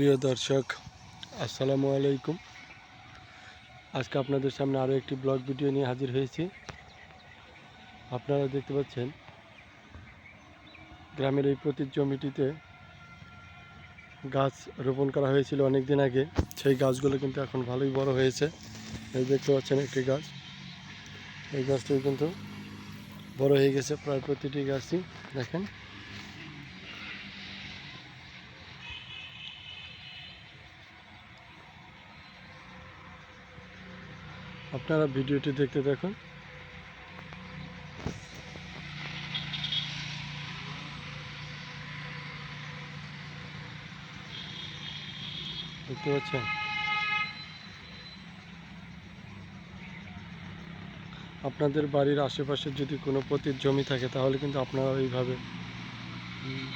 প্রিয় দর্শক, আসসালামু আলাইকুম। আজকে আপনাদের সামনে আরও একটি ব্লগ ভিডিও নিয়ে হাজির হয়েছি। আপনারা দেখতে পাচ্ছেন, গ্রামের এই প্রতি জমিটিতে গাছ রোপণ করা হয়েছিল অনেক দিন আগে। সেই গাছগুলো কিন্তু এখন ভালোই বড় হয়েছে। এই দেখতে পাচ্ছেন একটি গাছ। এই গাছটি কিন্তু বড় হয়ে গেছে, প্রায় প্রতিটি গাছই। দেখেন আপনারা ভিডিওটি দেখতে দেখুন। দেখতে পাচ্ছেন? আপনাদের বাড়ির আশেপাশে যদি কোনো পতির জমি থাকে, তাহলে কিন্তু আপনারা এইভাবে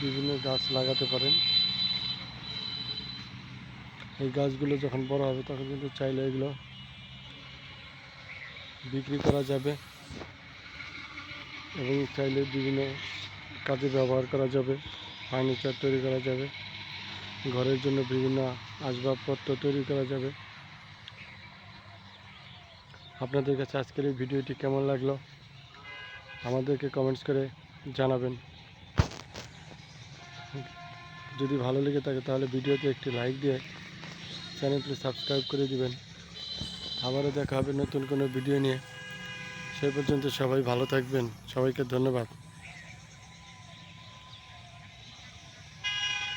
বিভিন্ন গাছ লাগাতে পারেন। এই গাছগুলো যখন বড় হবে, তখন কিন্তু চাইলে এগুলো বিক্রি করা যাবে এবং চাইলে বিভিন্ন কাজে ব্যবহার করা যাবে, ফার্নিচার তৈরি করা যাবে, ঘরের জন্য বিভিন্ন আসবাবপত্র তৈরি করা যাবে। আপনাদের কাছে আজকের এই ভিডিওটি কেমন লাগল? আমাদেরকে কমেন্টস করে জানাবেন। যদি ভালো লেগে থাকে তাহলে ভিডিওতে একটি লাইক দিয়ে চ্যানেলটি সাবস্ক্রাইব করে দিবেন। আবারও দেখা হবে নতুন কোনো ভিডিও নিয়ে। সে পর্যন্ত সবাই ভালো থাকবেন। সবাইকে ধন্যবাদ।